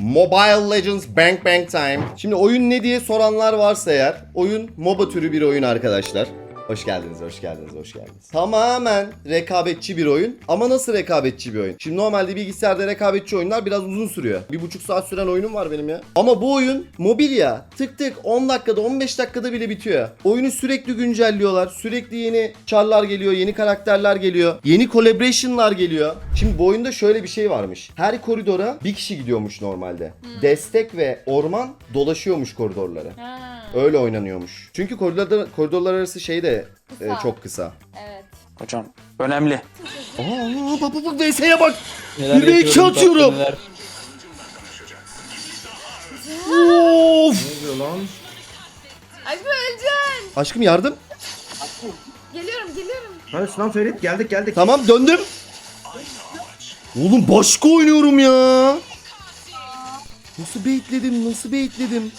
Mobile Legends Bang Bang Time. Şimdi oyun ne diye soranlar varsa eğer, oyun MOBA türü bir oyun arkadaşlar. Hoş geldiniz, hoş geldiniz, hoş geldiniz. Tamamen rekabetçi bir oyun. Ama nasıl rekabetçi bir oyun? Şimdi normalde bilgisayarda rekabetçi oyunlar biraz uzun sürüyor. Bir buçuk saat süren oyunum var benim ya. Ama bu oyun mobil ya. Tık tık 10 dakikada 15 dakikada bile bitiyor. Oyunu sürekli güncelliyorlar. Sürekli yeni çarlar geliyor, yeni karakterler geliyor. Yeni collaboration'lar geliyor. Şimdi bu oyunda şöyle bir şey varmış. Her koridora bir kişi gidiyormuş normalde. Destek ve orman dolaşıyormuş koridorları. Ha, Öyle oynanıyormuş. Çünkü koridorlar, koridorlar arası şey de e, Kısa. çok kısa. evet. Hocam önemli. Aa bak bak bak VS'ye bak. Neler Bir de iki yapıyorum, bak atıyorum. neler. Of. Ne oluyor lan? Ay bu öleceksin. Aşkım yardım. Geliyorum geliyorum. Hadi lan Ferit geldik geldik. Tamam döndüm. Oğlum başka oynuyorum ya. Nasıl baitledim nasıl baitledim.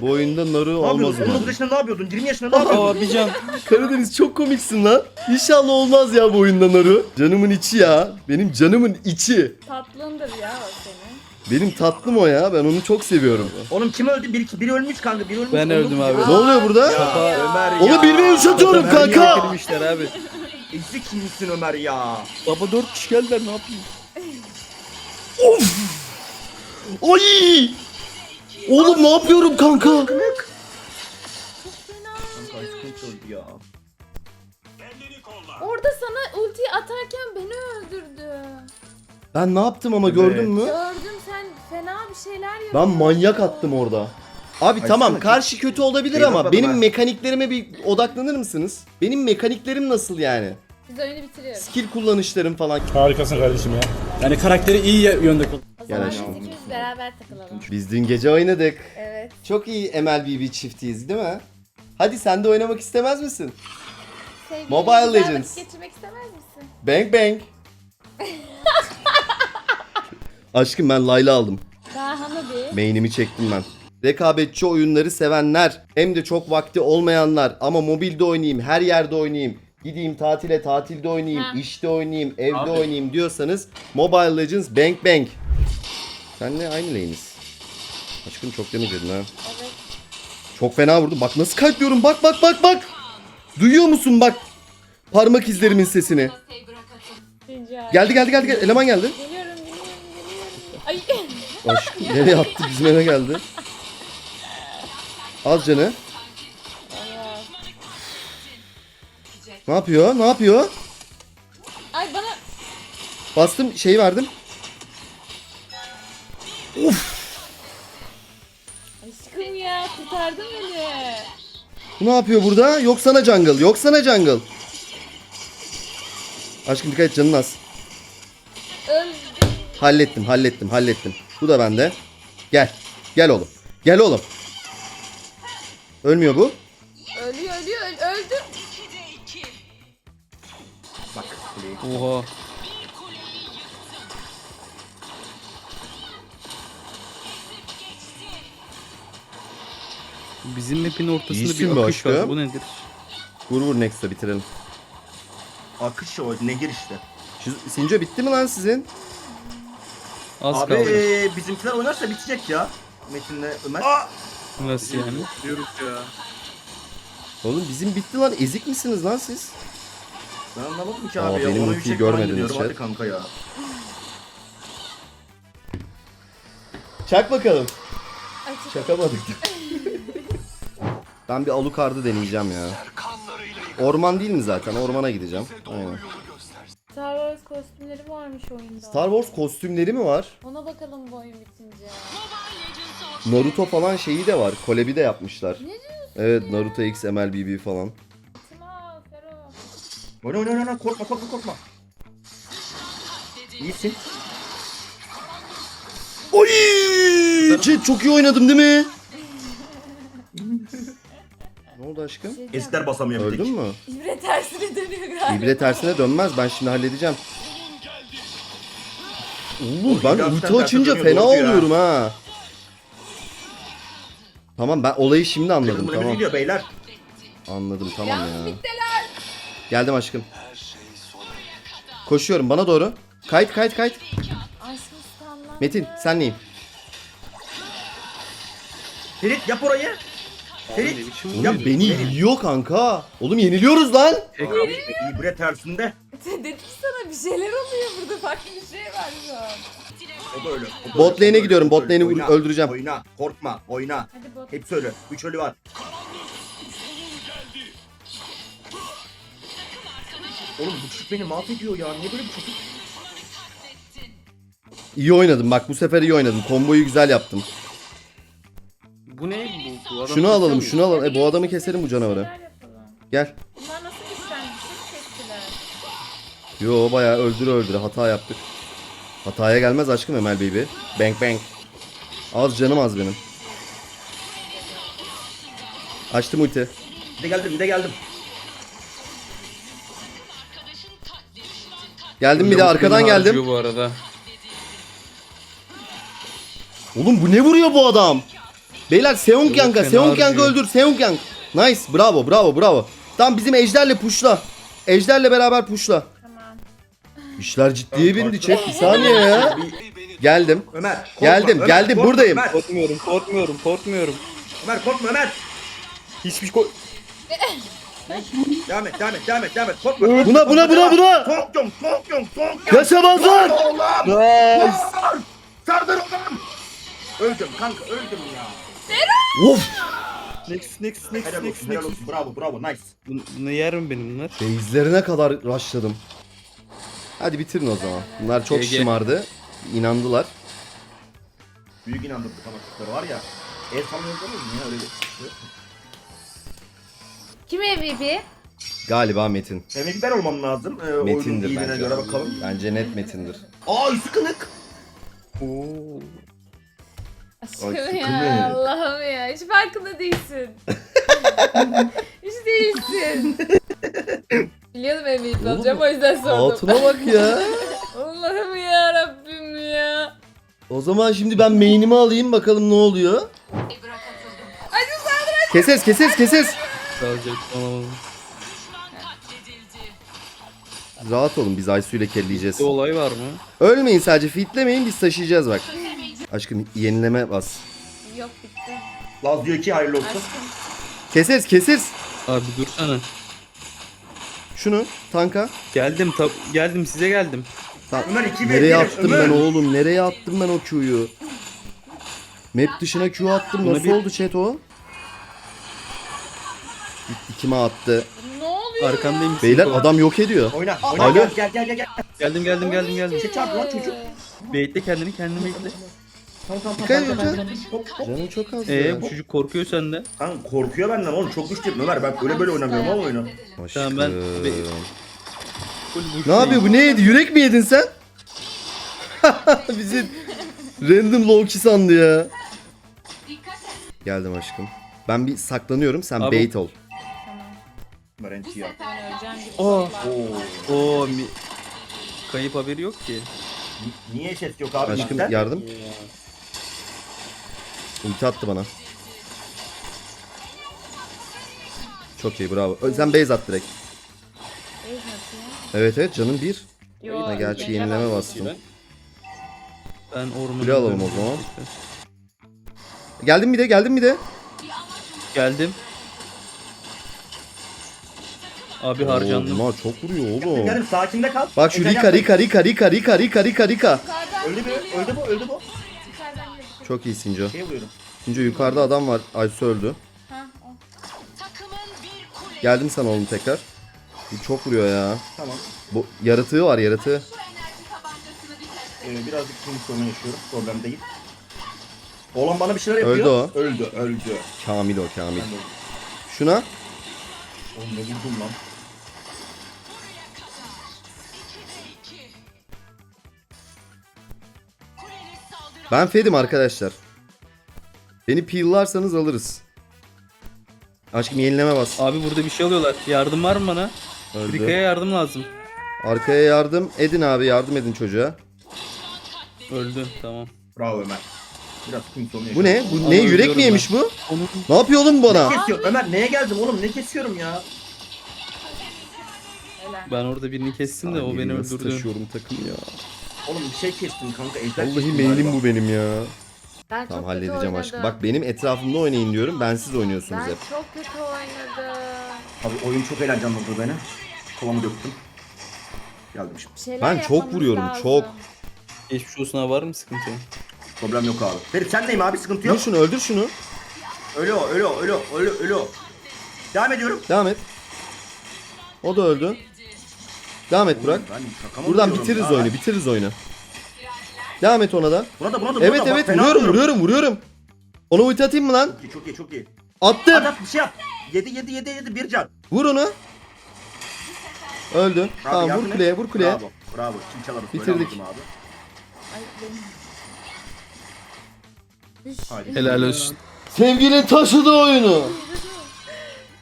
Bu oyunda narı Ne olmaz yapıyordun? 19 mı? yaşında ne yapıyordun? 20 yaşında ne yapıyordun? Aa bir can. Karadeniz çok komiksin lan. İnşallah olmaz ya bu oyunda narı. Canımın içi ya. Benim canımın içi. Tatlındır ya o senin. Benim tatlım o ya. Ben onu çok seviyorum. Oğlum kim öldü? Biri, biri ölmüş kanka. Biri ölmüş. Ben öldüm abi. Ne oluyor burada? Ya Ömer ya. Onu bir ve üç atıyorum Ömer ya. kanka. Girmişler abi. Ezik kimsin Ömer ya? Baba dört kişi geldiler ne yapayım? Ay! Oğlum ne yapıyorum kanka? Ya. Orada sana ultiyi atarken beni öldürdü. Ben ne yaptım ama Evet. gördün mü? Gördüm sen fena bir şeyler Ben yapıyorsun. manyak attım orada. Abi tamam Açsana. karşı kötü olabilir Şey ama yapmadım benim ha. mekaniklerime bir odaklanır mısınız? Benim mekaniklerim nasıl yani? Biz oyunu bitiriyoruz. Skill kullanışlarım falan. Harikasın kardeşim ya. Yani karakteri iyi yönde kullan. O Gel zaman aşkım. biz ikimiz beraber takılalım. Biz dün gece oynadık. Evet. Çok iyi MLBB çiftiyiz değil mi? Hadi sen de oynamak istemez misin? Sevgili Mobile güzel Legends. vakit geçirmek istemez misin? Bang bang. Aşkım ben Layla aldım. Daha Hanabi. Main'imi çektim ben. Rekabetçi oyunları sevenler hem de çok vakti olmayanlar ama mobilde oynayayım, her yerde oynayayım, gideyim tatile tatilde oynayayım, Ha. işte oynayayım, evde oynayayım diyorsanız Mobile Legends Bang Bang. Senle aynı lane'iz. Aşkım çok demeyecektin ha. Evet. Çok fena vurdum. Bak nasıl kalpliyorum. Bak bak bak bak. Duyuyor musun bak. Parmak izlerimin sesini. Rica Geldi geldi geldi. geldi. Eleman geldi. Geliyorum geliyorum geliyorum. Ay. Aşkım nereye attı? Bizim eve geldi. Az canı. Ne yapıyor? Ne yapıyor? Ay bana Bastım şeyi verdim. Aşkım ya kurtardın beni. Bu ne yapıyor burada? Yok sana jungle. Yok sana jungle. Aşkım dikkat et canın az. Öldüm. Hallettim hallettim hallettim. Bu da bende. Gel. Gel oğlum. Gel oğlum. Ölmüyor bu. Ölüyor ölüyor öl- öldü. Oha. Bizim map'in ortasında İyisin bir be akış var. aşkım. Bu nedir? Vur vur next'a bitirelim. Akış o negir işte. Şu Sinco bitti mi lan sizin? Az Abi kaldı. eee, bizimkiler oynarsa bitecek ya. Metin'le Ömer. Nasıl yani? Oğlum bizim bitti lan. Ezik misiniz lan siz? Ben anlamadım ki Aa, abi ya. benim Ona ultiyi yüksek falan görmediniz gidiyorum. chat. Hadi kanka ya. Çak bakalım. Ay çok Çakamadık. ben bir Alucard'ı deneyeceğim ya. Orman değil mi zaten? Ormana gideceğim. Aynen. Star Wars kostümleri varmış oyunda. Star Wars kostümleri mi var? Ona bakalım bu oyun bitince. Naruto falan şeyi de var. Kolebi de yapmışlar. Ne diyorsun Evet Naruto X MLBB falan. Tima, Fero? Oyna oyna oyna korkma korkma korkma. İyisin. Oy! Chat çok iyi oynadım değil mi? ne oldu aşkım? Şey Ezikler basamıyor bir Öldün mü? İbre tersine dönüyor galiba. İbre tersine dönmez. Ben şimdi halledeceğim. Oğlum ben hafiften ulti tersine açınca dönüyor, fena doğru diyor ha. oluyorum ha. Tamam ben olayı şimdi anladım Yakın tamam. gidiyor beyler. Anladım tamam ya. Bittiler. Geldim aşkım. Koşuyorum bana doğru. Kayıt kayıt kayıt. Aşkım standlar. Metin sen neyim? Ferit yap orayı. Ferit. Oğlum Yap. beni yiyor kanka. Oğlum yeniliyoruz lan. İyi bre tersinde. Dedim sana bir şeyler oluyor burada farklı bir şey var şu an. O da öyle. o da Bot lane'e o da gidiyorum, öyle. bot lane'i Oyna, öldüreceğim. Oyna, korkma, oyna. Hadi bot. Hepsi. Üç ölü var. Oğlum bu çocuk beni mahvediyor ya. Niye böyle bir çocuk? İyi oynadım bak bu sefer iyi oynadım. Komboyu güzel yaptım. Şunu alalım şunu alalım. E bu adamı keselim bu canavarı. Yapalım? Gel. Bunlar nasıl güçlenmiş? Çok kestiler. Yo bayağı öldüre öldüre hata yaptık. Hataya gelmez aşkım Emel Baby. Bang bang. Az canım az benim. Açtım ulti. Bir de geldim, bir de geldim. Geldim bir de arkadan geldim. Bu arada. Oğlum bu ne vuruyor bu adam? Beyler Seong Yang'a, Seong Yang'ı öldür, Seong Yang. Nice, bravo, bravo, bravo. Tamam bizim Ejder'le puşla. Ejder'le beraber puşla. Tamam. İşler ciddiye bindi chat. Bir saniye ya. Geldim. Ömer, korkma. Geldim, Ömer, geldim, korkma, buradayım. Ömer, Korkmuyorum, korkmuyorum, korkmuyorum. Ömer korkma Ömer. Hiçbir kork... Devam et, devam et, devam et, devam et. Korkma. Buna, buna, buna, buna. Korkuyorum, korkuyorum, korkuyorum. Yaşamazlar. Oğlum. Nice. Sardar oğlum. Öldüm kanka, öldüm ya. Of. Next, next, next, Helal next, olsun, helal next. olsun. Bravo, bravo, nice. Bu- Ne yer mi benim bunlar? Base'lerine kadar rushladım. Hadi bitirin o zaman. Bunlar çok GG. şımardı. İnandılar. Büyük inandırdık ama var ya. El sanmıyoruz değil mi? Ya öyle bir şey. Kim MVP? Galiba Metin. Demek ben olmam lazım. Ee, oyunun Metindir iyiliğine bence. göre bakalım. Bence net Metin'dir. Ay sıkılık. Oo. Aşkım ya? Allah'ım ya hiç farkında değilsin. hiç değilsin. Biliyordum MVP Oğlum, olacağım o yüzden sordum. Altına bak ya. Allah'ım ya Rabbim ya. O zaman şimdi ben main'imi alayım bakalım ne oluyor. Hadi Sandra. Keses keses keses. Kalacak tamam. Rahat olun biz Aysu ile kelleyeceğiz. Bir olay var mı? Ölmeyin sadece fitlemeyin biz taşıyacağız bak. Aşkım yenileme bas. Yok bitti. Laz diyor ki hayırlı olsun. Aşkım. Keses keses. Abi dursana. Şunu tanka. Geldim, ta- geldim size geldim. Ta- Ömer, iki bir, Nereye bir, attım Ömer. ben oğlum? Nereye attım ben o Q'yu? Map dışına Q attım. Buna Nasıl bir- oldu chat o? Gitti kime attı? Ne oluyor Arkandayım. Beyler Sinko. adam yok ediyor. Oyna, oyna. Alo. Gel, gel, gel, gel. gel. Geldim, geldim, geldim, geldim. Şey çarptı lan çocuk. Bekle kendini, kendini bekle. Tamam, tamam, Dikkat tamam. edin tamam, canım. tamam. Çok az Ee, ya. bu çocuk korkuyor senden. Kanka korkuyor benden oğlum çok güçlüyüm Ömer ben öyle böyle oynamıyorum ama oyunu. Tamam, ben-. Full Ne şey. yapıyor bu ne yedi? Yürek mi yedin sen? Bizi random low sandı ya. Geldim aşkım. Ben bir saklanıyorum sen Abi- bait ol. Tamam. Ömer NT ya. Oo. Oo, mi... Kayıp haberi yok ki. Ni- Niye ses yok abi? Aşkım bizden? yardım. Ulti attı bana. Çok iyi bravo. Sen base at direkt. Beyz nasıl ya? Evet evet canım bir. Yo, Ha, gerçi yenile yenileme bastım. Ben ormanı... Kule alalım o zaman. Geldim bir de geldim bir de. Geldim. Abi harcandım. Bunlar çok vuruyor oğlum. Yarım sakinde kal. Bak şu Rika. Rika Rika Rika Rika Rika Rika Rika. Öldü bu, öldü bu, öldü bu. Çok iyi Sinco. Şey vuruyorum. Sinco yukarıda adam var. Aysu öldü. Ha, o. Geldim sana oğlum tekrar. Bu çok vuruyor ya. Tamam. Bu yaratığı var yaratığı. Ee, birazcık sinir sorunu yaşıyorum. Problem değil. Oğlan bana bir şeyler yapıyor. Öldü o. Öldü, öldü. Kamil o Kamil. Ben de öldüm. Şuna. Oğlum ne vurdum lan. Ben fedim arkadaşlar. Beni peel'larsanız alırız. Aşkım yenileme bas. Abi burada bir şey oluyorlar. Yardım var mı bana? Öldü. yardım lazım. Arkaya yardım edin abi yardım edin çocuğa. Öldü. Tamam. Bravo Ömer. Biraz sinir sorunu Bu ne? Bu Ama ne yürek ölüyorum mi yemiş bu? Onu... Ne yapıyor oğlum bu bana? Ne kesiyorum? Ömer neye geldim oğlum? Ne kesiyorum ya? Ben orada birini kestim de o beni Nasıl öldürdü. taşıyorum takım ya. Oğlum bir şey kestim kanka. Ejder Vallahi kestim mailim galiba. bu benim ya. Ben Tamam çok kötü halledeceğim oynadım. aşkım. Bak benim etrafımda oynayın diyorum. Bensiz oynuyorsunuz Ben hep. çok kötü oynadım. Abi oyun çok eğlenceliydi beni. Kovamı döktüm. Geldim şimdi. Bir şeyler Ben çok yapmamız vuruyorum, lazım. çok. Geçmiş olsun abi var mı sıkıntı? Problem yok abi. Ferit sen neyim abi sıkıntı Öldür yok. şunu öldür şunu. Öyle o öyle o öyle o o, öyle o. Devam ediyorum. Devam et. O da öldü. Devam et Burak. Buradan bitiririz oyunu bitiririz oyunu. Devam et ona da. Buna da buna da buna Evet. Bak, evet fena vuruyorum vuruyorum. vuruyorum vuruyorum. Ona ulti atayım mı lan? Çok iyi çok iyi çok iyi. Attım. Adam bir şey yap. 7 7 7 7 bir can. Vur onu. Öldü. Abi Tamam vur kuleye vur kuleye. Bravo. Bravo. Kim çalarız böyle Bitirdik. abi. Haydi. Helal olsun. Sevgili taşıdı oyunu.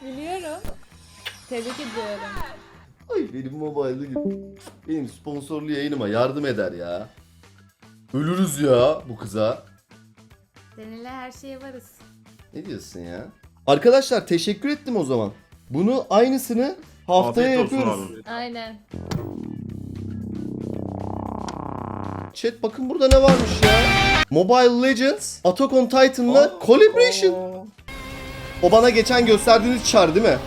Biliyorum. Tebrik ediyorum. Ay benim mobilde gibi. Benim sponsorlu yayınıma yardım eder ya. Ölürüz ya bu kıza. Seninle her şeye varız. Ne diyorsun ya? Arkadaşlar teşekkür ettim o zaman. Bunu aynısını haftaya Afiyet olsun yapıyoruz. abi. Aynen. Chat bakın burada ne varmış ya. Mobile Legends, Attack on Titan'la collaboration. O bana geçen gösterdiğiniz çar değil mi?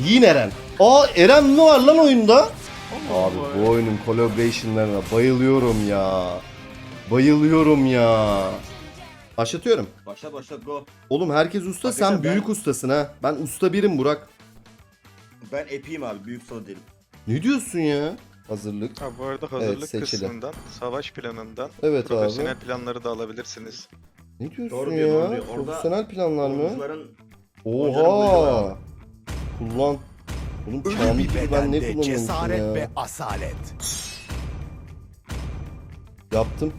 Yiyin Eren. Aa Eren mi var lan oyunda? Abi bu oyunun collaboration'larına bayılıyorum ya. Bayılıyorum ya. Başlatıyorum. Başla başla go. Oğlum herkes usta sen Arkadaşlar ben- büyük ustasın ha. Ben usta birim Burak. Ben epiyim abi büyük sana değilim. Ne diyorsun ya? Hazırlık. Ha, bu arada hazırlık seçili. kısmından, savaş planından, Evet profesyonel abi. planları da alabilirsiniz. Ne diyorsun Doğru ya? diyor, doğru diyor. Orada Profesyonel planlar mı? Oyuncuların oyuncuların Oha! var. Kullan. Oğlum Ölü bir gibi ben ne bedende kullanıyorum cesaret ya? ve asalet. Yaptım.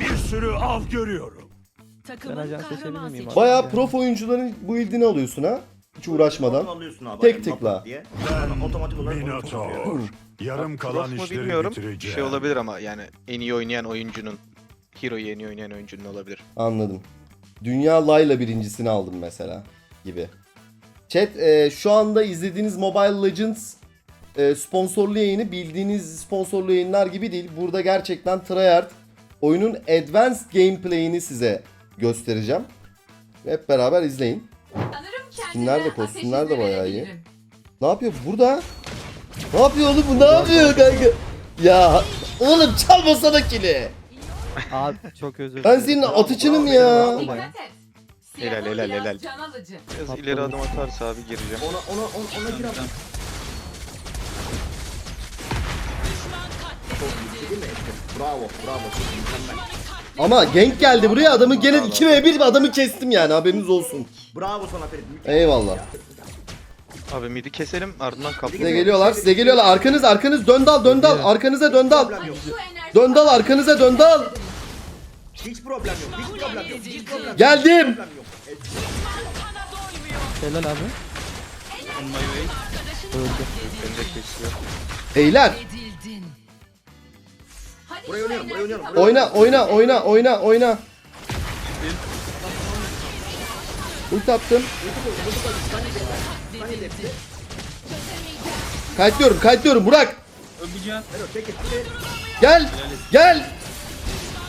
Bir sürü av görüyorum. Bayağı prof oyuncuların bu ildini alıyorsun ha. Hiç uğraşmadan. Alıyorsun abi, Tek tıkla. diye. Sonra otomatik olarak onu Minotaur. Yarım Prof kalan mu işleri bilmiyorum. bitireceğim. Şey olabilir ama yani en iyi oynayan oyuncunun, Hero'yu en iyi oynayan oyuncunun olabilir. Anladım. Dünya Layla birincisini aldım mesela gibi. Chat e, şu anda izlediğiniz Mobile Legends e, sponsorlu yayını bildiğiniz sponsorlu yayınlar gibi değil. Burada gerçekten tryhard oyunun advanced gameplay'ini size göstereceğim. Hep beraber izleyin. Skinler de kostümler de bayağı iyi. Ne yapıyor burada? Ne yapıyor oğlum bu ne yapıyor kanka? Ya oğlum çalmasana kili. Abi çok özür Ben dilerim. senin Bravo, atıcınım bravo, ya. Dikkat et. Helal, helal, biraz helal. Can alıcı. Biraz ileri adım atarsa abi gireceğim. Ona ona ona, ona gir abi. Değil mi? Bravo bravo. Çok mükemmel. Ama gank geldi buraya adamı gene 2v1 bir adamı kestim yani haberiniz olsun. Bravo sana Ferit. mükemmel. Eyvallah. Abi midi keselim ardından kapı. Size geliyorlar size geliyorlar arkanız arkanız dön dal dön dal arkanıza dön dal. Problem yok. Bu enerji Dön dal arkanıza dön dal. Hiç problem yok. Hiç problem yok. Hiç problem yok. Geldim. Helal abi. Beyler Hadi Buraya oynuyorum. Buraya oynuyorum. sana- oyna oyna oyna oyna oyna. Ult attım. Kayıtlıyorum kayıtlıyorum Burak. Öpeceğim. Gel gel.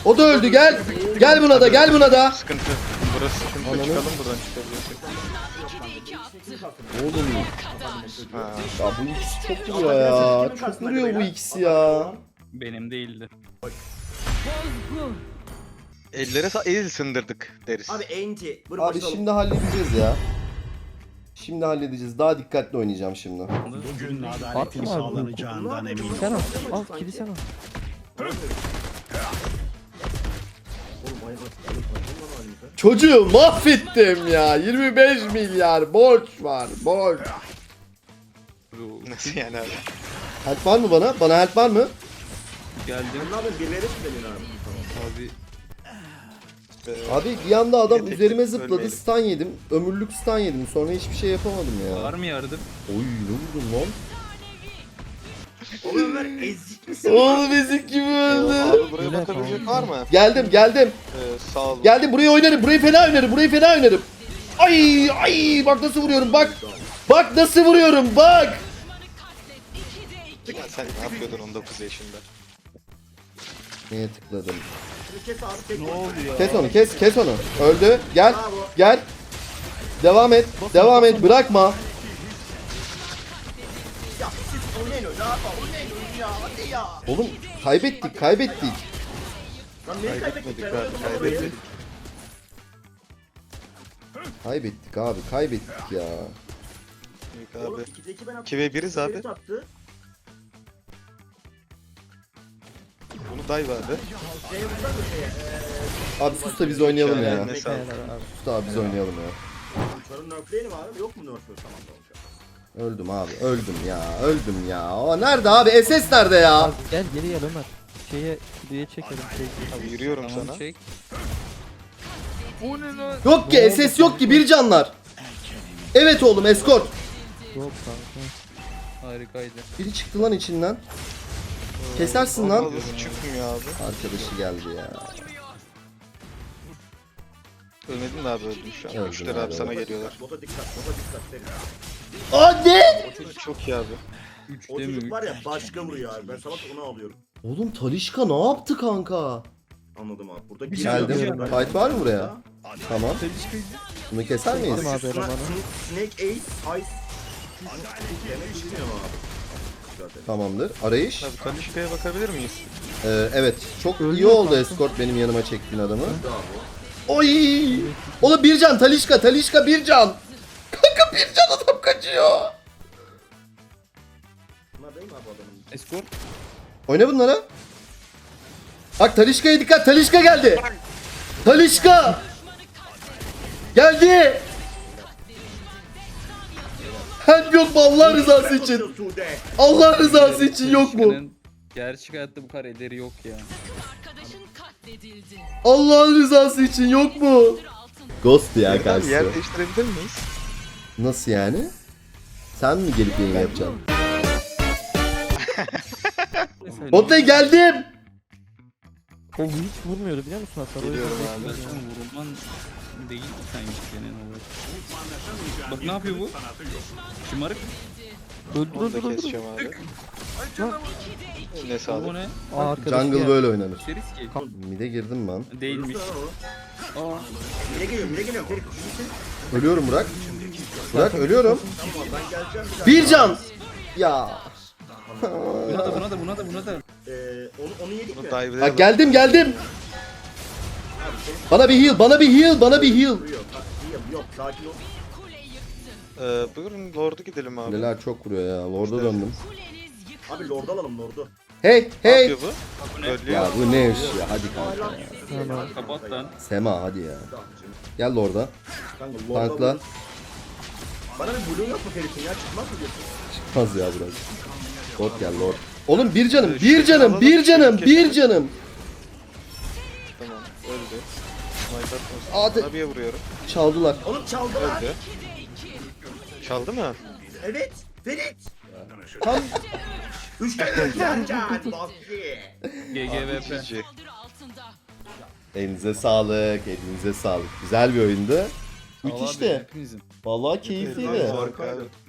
O da öldü gel. Gel buna da gel buna da. Sıkıntı. Burası sıkıntı. Çıkalım buradan çıkabilirsek. Oğlum Ha. ya bu ikisi çok vuruyor ya. Çok vuruyor bu ikisi ya. Benim değildi. Ellere sa el sındırdık deriz. Abi enti. Buyur Abi başlayalım. şimdi halledeceğiz ya. Şimdi halledeceğiz. Daha dikkatli oynayacağım şimdi. Bugün Atma adaletin abi. sağlanacağından eminim. Sen al. Al kili sen al. Çocuğu mahvettim ya. 25 milyar borç var. Borç. Nasıl yani abi? Help var mı bana? Bana help var mı? Geldim. Ne yapıyorsun? Birileri mi deniyorsun abi? Abi Ee, Abi bir anda adam Yedik, üzerime zıpladı. ölmeyelim. Stun yedim. Ömürlük stun yedim. Sonra hiçbir şey yapamadım var ya. mı yardım? Oy ne vurdun lan? Oğlum Ömer ezik misin? Oğlum ezik gibi öldü. Abi buraya bakabilecek var mı? Geldim geldim. Ee, sağ olun. Geldim burayı oynarım. Burayı fena oynarım. Burayı fena oynarım. Ay ay bak nasıl vuruyorum bak. Bak nasıl vuruyorum bak. Ya sen ne yapıyordun 19 yaşında? Neye tıkladım? Kes abi tek. Ne oldu ya? Kes onu kes kes onu. Öldü. Gel. Bravo. Gel. Devam et. Devam et. Bırakma. Ya. Hadi ya. Oğlum kaybettik kaybettik. Lan kaybettik? Ben abi, oynamadım kaybettik. orayı. Kaybettik abi kaybettik ya. Yok Oğlum abi. 2'de 2 ben attım. İki ve biriz abi. Ferit attı. Bunu dive abi. Şeye vurdular da şeye. Eee... Abi sus da biz oynayalım ya. Ne sağ ol. Sus da abi biz oynayalım ya. Uçarın nerfleyelim abi. Yok mu nerflü? Tamam tamam. Öldüm abi öldüm ya öldüm ya. O nerede abi SS nerede ya? Abi gel geri gel Ömer. Şeye kuduya çekelim. Şey, Abi yürüyorum Tamam sana. çek. Yok ki SS yok ki bir canlar. Evet oğlum eskort. yok kanka. Harikaydı. Biri çıktı lan içinden. Kesersin lan. Nasıl çıkmıyor abi. Arkadaşı geldi ya. Ölmedin de abi öldüm şu an. Öldün Üçler abi, abi sana geliyorlar. Bota dikkat. Bota dikkat. Ferit. Hadi. O çocuk çok iyi abi. 3 O çocuk var ya başka vuruyor abi. Ben salak onu alıyorum. Oğlum Talişka ne yaptı kanka? Anladım abi. Burada şey Geldim. ben. Fight var mı buraya? Tamam. Bunu keser miyiz? Abi Snake, elemanı. Snake Ace, Ice. Demek bilmiyorum abi. Zaten. Tamamdır. Arayış. Abi Talişka'ya bakabilir miyiz? Ee, evet. Çok iyi oldu kanka? eskort benim yanıma çektiğin adamı. Bravo. Oy! Oğlum bir can Talişka Talişka bir can. Kanka bir can adam kaçıyor. Escort. Oyna bunlara. Bak Talişka'ya dikkat. Talişka geldi. Talişka. Geldi. Hem yok mu Allah rızası için? Allah rızası için yok mu? Gerçek hayatta bu kadar ederi yok ya. Arkadaşın katledildi. Allah rızası için yok mu? Ghost ya Abi yer değiştirebilir miyiz? Nasıl yani? Sen mi gelip yayın yapacaksın? Botley geldim. O hiç vurmuyordu biliyor musun hasar? O yüzden Biliyorum abi. yani. vurulman değil sanki genel olarak. Bak ne yapıyor bu? Şımarık. Öldür Onu öldür da keseceğim abi. Ne Bu sağlık. ne? Aa Jungle geldi. böyle oynanır. Deriz ki. Mide girdim ben. Değilmiş. Aa. Mire geliyorum, mire geliyorum. Ferit iyisin. Ölüyorum Burak. Burak ölüyorum. Tamam ben geleceğim. Bir can. Ya. Buna da buna da buna da buna da. Ee, onu, onu yedik mi? dive'layalım. Bak geldim geldim. Bana bir heal, bana bir heal, bana bir heal. Bak, yok sakin ol. Ee, buyurun Lord'u gidelim abi. Neler çok vuruyor ya. Lord'a döndüm. Abi lord'u alalım lord'u. Hey Ne hey. yapıyor bu? Ölüyor. Ya bu ne iş ya? Hadi kanka. ya. Kapat lan. Sema hadi ya. Gel Lord'a. Kanka Tankla. Bana bir blue yok mu Ferit'in ya? Çıkmaz mı diyorsun? Çıkmaz ya Burak. Lord gel Lord. Oğlum bir canım, bir canım, bir canım, bir canım. Tamam öldü. Sniper Hadi. Abiye vuruyorum. Çaldılar. Oğlum çaldılar. Öldü. Çaldı mı? Evet. Ferit. Tam Üç tane can can. Bakki. GGVP. GG. elinize sağlık, elinize sağlık. Güzel bir oyundu. Müthişti. Vallahi keyifliydi.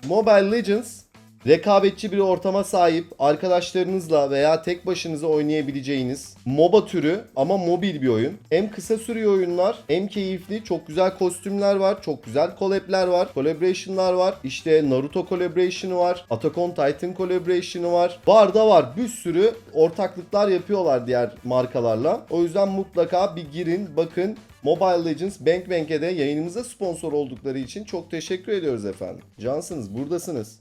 Mobile Legends rekabetçi bir ortama sahip, arkadaşlarınızla veya tek başınıza oynayabileceğiniz MOBA türü ama mobil bir oyun. Hem kısa sürüyor oyunlar hem keyifli. Çok güzel kostümler var. Çok güzel collab'ler var. Collaboration'lar var. İşte Naruto collaboration'ı var. Attack on Titan collaboration'ı var. Var da var. Bir sürü ortaklıklar yapıyorlar diğer markalarla. O yüzden mutlaka bir girin, bakın. Mobile Legends Bank Bank'e de yayınımıza sponsor oldukları için çok teşekkür ediyoruz efendim. Cansınız, buradasınız.